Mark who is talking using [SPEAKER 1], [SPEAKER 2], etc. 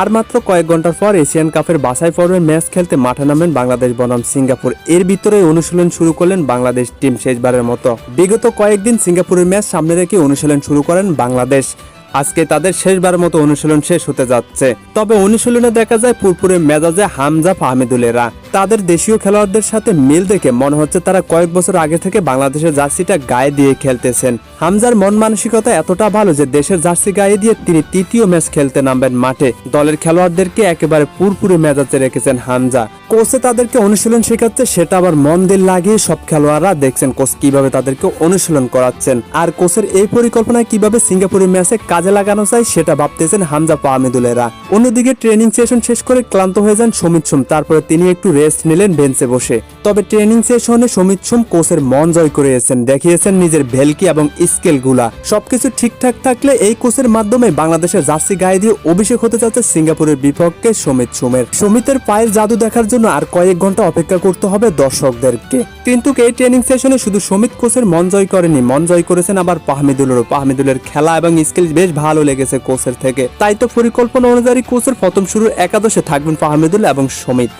[SPEAKER 1] আর মাত্র কয়েক ঘণ্টার পর এশিয়ান কাপের বাছাই পর্বের ম্যাচ খেলতে মাঠে নামেন বাংলাদেশ বনাম সিঙ্গাপুর। এর ভিতরে অনুশীলন শুরু করলেন বাংলাদেশ টিম শেষবারের মতো। বিগত কয়েকদিন সিঙ্গাপুরের ম্যাচ সামনে রেখে অনুশীলন শুরু করেন বাংলাদেশ। আজকে তাদের শেষবার মতো অনুশীলন শেষ হতে যাচ্ছে। তবে অনুশীলনে দেখা যায় পুরপুরে মেজাজে হামজা ফাহমিদুলেরা। তাদের দেশীয় খেলোয়াড়দের সাথে মিল দেখে মনে হচ্ছে তারা কয়েক বছর আগে থেকে বাংলাদেশের জার্সিটা গায়ে দিয়ে খেলতেছেন। হামজার মন মানসিকতা এতটা ভালো যে দেশের জার্সি গায়ে দিয়ে তিনি তৃতীয় ম্যাচ খেলতে নামবেন মাঠে। দলের খেলোয়াড়দেরকে একেবারে পুরপুরে মেজাজে রেখেছেন হামজা। কোচে তাদেরকে অনুশীলন শেখাচ্ছে, সেটা আবার মন দিল লাগিয়ে সব খেলোয়াড়রা দেখছেন কোচ কীভাবে তাদেরকে অনুশীলন করাচ্ছেন। আর কোচের এই পরিকল্পনায় কীভাবে সিঙ্গাপুরের ম্যাচে কাজে লাগানো যায়, সেটা ভাবতেছেন হামজা পাহমেদুলেরা অন্যদিকে ট্রেনিং সেশন শেষ করে ক্লান্ত হয়ে যান সমিত সোম, তারপরে তিনি একটু রেস্ট নিলেন বেঞ্চে বসে। তবে ট্রেনিং সেশনে সমিত সোম কোচের মন জয় করেছেন, দেখিয়েছেন নিজের ভেলকি এবং স্কেলগুলা। সবকিছু ঠিকঠাক থাকলে এই কোচের মাধ্যমে বাংলাদেশের জার্সি গায়ে দিয়ে অভিষেক হতে যাচ্ছে সিঙ্গাপুরের বিপক্ষে সমিত সোমের। সমিতের পায়ের জাদু দেখার জন্য আর কয়েক ঘণ্টা অপেক্ষা করতে হবে দর্শকদেরকে। কিন্তু এই ট্রেনিং সেশনে শুধু সমিত কোচের মন জয় করেনি, মন জয় করেছেন আবার পাহমিদুলেরও। পাহমিদুলের খেলা এবং স্কিল বেশ ভালো লেগেছে কোচের থেকে। তাই তো পরিকল্পনা অনুযায়ী কোচের প্রথম শুরুর একাদশে থাকবেন পাহমিদুল এবং সমিত